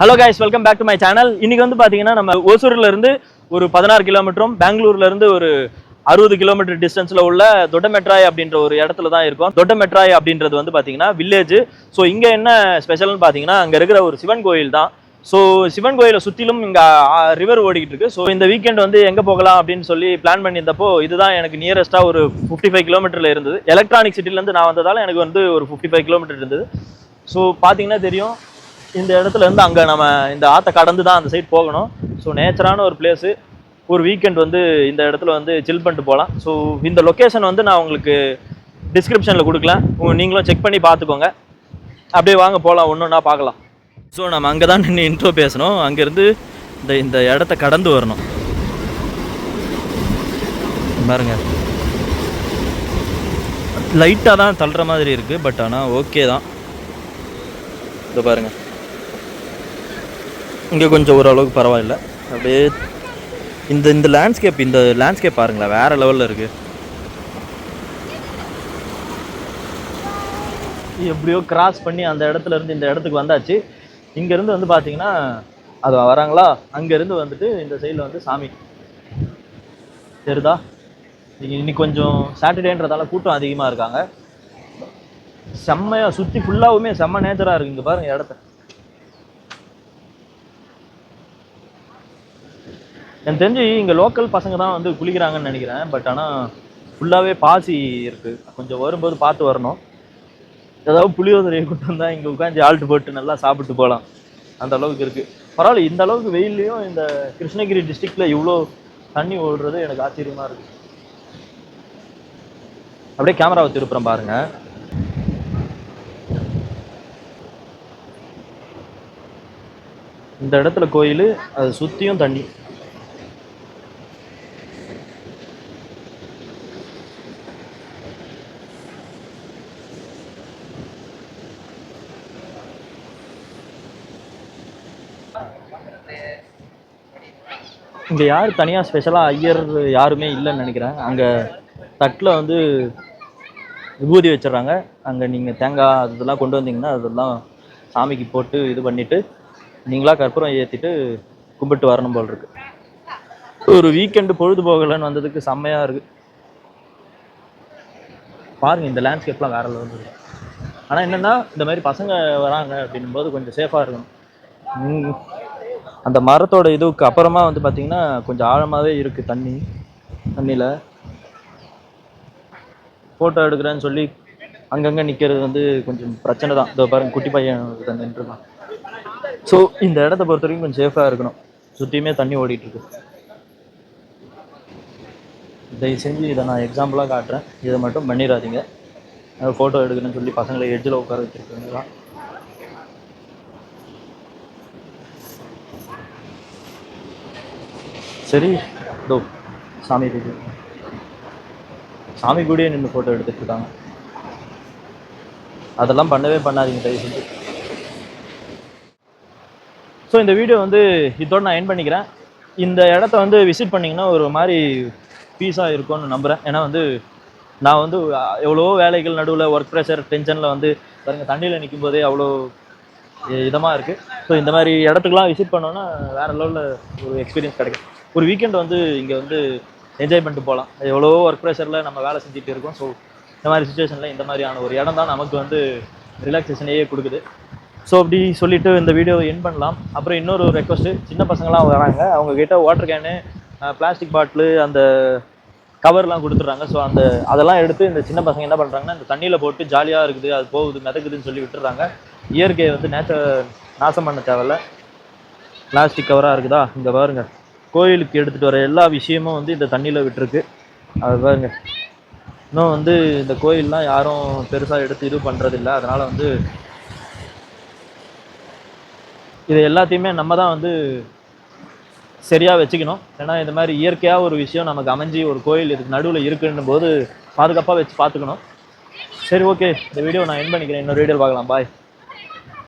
Hello guys welcome back to my channel இன்னைக்கு வந்து பார்த்தீங்கன்னா நம்ம ஓசூர்லேருந்து ஒரு பதினாறு கிலோமீட்டரும் பெங்களூர்லேருந்து ஒரு அறுபது கிலோமீட்டர் டிஸ்டன்ஸில் உள்ள தொட்டமெட்ராய் அப்படின்ற ஒரு இடத்துல தான் இருக்கும். தொட்டமெட்ராய் அப்படின்றது வந்து பார்த்தீங்கன்னா வில்லேஜ் ஸோ இங்கே என்ன ஸ்பெஷல்னு பார்த்தீங்கன்னா அங்கே இருக்கிற ஒரு சிவன் கோயில் தான். ஸோ சிவன் கோயிலை சுற்றிலும் இங்கே ரிவர் ஓடிக்கிட்டு இருக்கு. ஸோ இந்த வீக்கெண்ட் வந்து எங்கே போகலாம் அப்படின்னு சொல்லி பிளான் பண்ணியிருந்தப்போ இதுதான் எனக்கு நியரஸ்ட்டாக ஒரு ஃபிஃப்டி ஃபைவ் கிலோமீட்டரில் இருந்தது எலக்ட்ரானிக் சிட்டிலேருந்து நான் வந்ததால் எனக்கு வந்து ஒரு ஃபிஃப்டி ஃபைவ் கிலோமீட்டர் இருந்தது. ஸோ பார்த்தீங்கன்னா தெரியும் இந்த இடத்துல இருந்து அங்கே நம்ம இந்த ஆற்றை கடந்து தான் அந்த சைட் போகணும். ஸோ நேச்சரான ஒரு பிளேஸு ஒரு வீக்கெண்ட் வந்து இந்த இடத்துல வந்து சில் பண்ணிட்டு போகலாம் ஸோ இந்த லொக்கேஷன் வந்து நான் உங்களுக்கு டிஸ்கிரிப்ஷனில் கொடுக்கலாம். நீங்களும் செக் பண்ணி பார்த்துக்கோங்க. அப்படியே வாங்க போகலாம் ஒன்று ஒன்றா பார்க்கலாம். ஸோ நம்ம அங்கே தான் நின்று இன்ட்ரோ பேசணும். அங்கேருந்து இந்த இந்த இடத்த கடந்து வரணும். பாருங்க. லைட்டாக தான் தள்ளுற மாதிரி இருக்குது பட் ஆனால் ஓகே தான். இதை பாருங்கள் இங்கே கொஞ்சம் ஓரளவுக்கு பரவாயில்ல. அப்படியே இந்த இந்த லேண்ட்ஸ்கேப் இந்த லேண்ட்ஸ்கேப் பாருங்களேன் வேறு லெவலில் இருக்குது எப்படியோ கிராஸ் பண்ணி அந்த இடத்துல இருந்து இந்த இடத்துக்கு வந்தாச்சு. இங்கேருந்து வந்து பார்த்தீங்கன்னா அது வராங்களா? அங்கேருந்து வந்துட்டு இந்த சைடில் வந்து சாமி. தெரிதா இன்னைக்கு இன்னைக்கு கொஞ்சம் சாட்டர்டேன்றதால கூட்டம் அதிகமாக இருக்காங்க. செம்மையாக சுற்றி ஃபுல்லாகவுமே செம்ம நேச்சராக இருக்கு இங்கே பாருங்கள் இடத்த. எனக்கு தெரிஞ்சு இங்கே லோக்கல் பசங்க தான் வந்து குளிக்கிறாங்கன்னு நினைக்கிறேன். பட் ஆனால் ஃபுல்லாகவே பாசி இருக்குது கொஞ்சம் வரும்போது பார்த்து வரணும். ஏதாவது புளியோதரையை கொண்டு வந்தால் இங்கே உட்காந்து ஆல்ட்டு போட்டு நல்லா சாப்பிட்டு போகலாம். அந்த அளவுக்கு இருக்குது பரவாயில்ல இந்த அளவுக்கு வெயில்லையும் இந்த கிருஷ்ணகிரி டிஸ்ட்ரிக்டில் இவ்வளோ தண்ணி ஓடுறது எனக்கு ஆச்சரியமாக இருக்குது அப்படியே கேமராவை திருப்புறம் பாருங்கள் இந்த இடத்துல கோயில் அது சுற்றியும் தண்ணி. இங்கே யார் தனியாக ஸ்பெஷலாக ஐயர் யாருமே இல்லைன்னு நினைக்கிறேன். அங்கே தட்டில் வந்து விபூதி வச்சிடுறாங்க. அங்கே நீங்கள் தேங்காய் அதெல்லாம் கொண்டு வந்தீங்கன்னா அதெல்லாம் சாமிக்கு போட்டு இது பண்ணிவிட்டு நீங்களா கற்பூரம் ஏற்றிட்டு கும்பிட்டு வரணும் போல் இருக்கு. ஒரு வீக்கெண்டு பொழுது போகலைன்னு வந்ததுக்கு செம்மையாக இருக்கு. பாருங்க இந்த லேண்ட்ஸ்கேப்லாம் வேற லெவல் இருக்கு. ஆனால் என்னென்னா இந்த மாதிரி பசங்க வராங்க அப்படின்னும் போது கொஞ்சம் சேஃபாக இருக்கணும். உம், அந்த மரத்தோட இதுக்கு அப்புறமா வந்து பார்த்தீங்கன்னா கொஞ்சம் ஆழமாகவே இருக்குது தண்ணி. தண்ணியில் ஃபோட்டோ எடுக்கிறேன்னு சொல்லி அங்கங்கே நிற்கிறது வந்து கொஞ்சம் பிரச்சனை தான். இதோ பாருங்க குட்டி பையன் நின்றுருக்கான் ஸோ இந்த இடத்த பொறுத்த வரைக்கும் கொஞ்சம் சேஃபாக இருக்கணும். சுற்றியுமே தண்ணி ஓடிட்டுருக்கு தயவு செஞ்சு இதை நான் எக்ஸாம்பிளாக காட்டுறேன். இதை மட்டும் பண்ணிடாதீங்க. ஃபோட்டோ எடுக்கணும்னு சொல்லி பசங்களை எட்ஜில் உட்கார வச்சுருக்கீங்க சரி இதோ சாமி குடி. சாமி கூடயே நின்று ஃபோட்டோ எடுத்துட்டு இருக்காங்க அதெல்லாம் பண்ணவே பண்ணாதீங்க தயவு செஞ்சு ஸோ இந்த வீடியோ வந்து இதோட நான் என் பண்ணிக்கிறேன். இந்த இடத்த வந்து விசிட் பண்ணிங்கன்னா ஒரு மாதிரி பீஸாக இருக்கும்னு நம்புகிறேன் ஏன்னா வந்து நான் வந்து எவ்வளோ வேலைகள் நடுவில் ஒர்க் ப்ரெஷர் டென்ஷனில் வந்து பாருங்க தண்ணியில் நிற்கும் போதே அவ்வளோ இதமாக இருக்குது ஸோ இந்த மாதிரி இடத்துக்குலாம் விசிட் பண்ணோன்னா வேறு லெவலில் ஒரு எக்ஸ்பீரியன்ஸ் கிடைக்கும். ஒரு வீக்கெண்ட் வந்து இங்கே வந்து என்ஜாய் பண்ணிட்டு போகலாம் எவ்வளோ ஒர்க் ப்ரெஷரில் நம்ம வேலை செஞ்சுட்டு இருக்கோம். ஸோ இந்த மாதிரி சுச்சுவேஷனில் இந்த மாதிரியான ஒரு இடம் தான் நமக்கு வந்து ரிலாக்ஸேஷனையே கொடுக்குது. ஸோ அப்படி சொல்லிட்டு இந்த வீடியோவை என் பண்ணலாம். அப்புறம் இன்னொரு ரெக்வஸ்ட்டு சின்ன பசங்களாம் வராங்க. அவங்கக்கிட்ட வாட்டர் கேனு பிளாஸ்டிக் பாட்டிலு அந்த கவர்லாம் கொடுத்துட்றாங்க. ஸோ அந்த அதெல்லாம் எடுத்து இந்த சின்ன பசங்க என்ன பண்ணுறாங்கன்னா இந்த தண்ணியில் போட்டு ஜாலியாக இருக்குது அது போகுது மிதக்குதுன்னு சொல்லி விட்டுறாங்க இயற்கையை வந்து நேச்சர் நாசம் பண்ண தேவையில்ல. பிளாஸ்டிக் கவராக இருக்குதா? இங்கே பாருங்கள் கோயிலுக்கு எடுத்துகிட்டு வர எல்லா விஷயமும் வந்து இந்த தண்ணியில் விட்டுருக்கு. அது பாருங்க இன்னும் வந்து இந்த கோயிலெலாம் யாரும் பெருசாக எடுத்து இது பண்ணுறதில்ல அதனால் வந்து இது எல்லாத்தையுமே நம்ம தான் வந்து சரியாக வச்சுக்கணும். ஏன்னா இந்த மாதிரி இயற்கையாக ஒரு விஷயம் நமக்கு அமைஞ்சு ஒரு கோயில் இதுக்கு நடுவில் இருக்குன்னும் போது பாதுகாப்பாக வச்சு பார்த்துக்கணும். சரி ஓகே. இந்த வீடியோ நான் என் பண்ணிக்கிறேன். இன்னொரு வீடியோ பார்க்கலாம். பாய்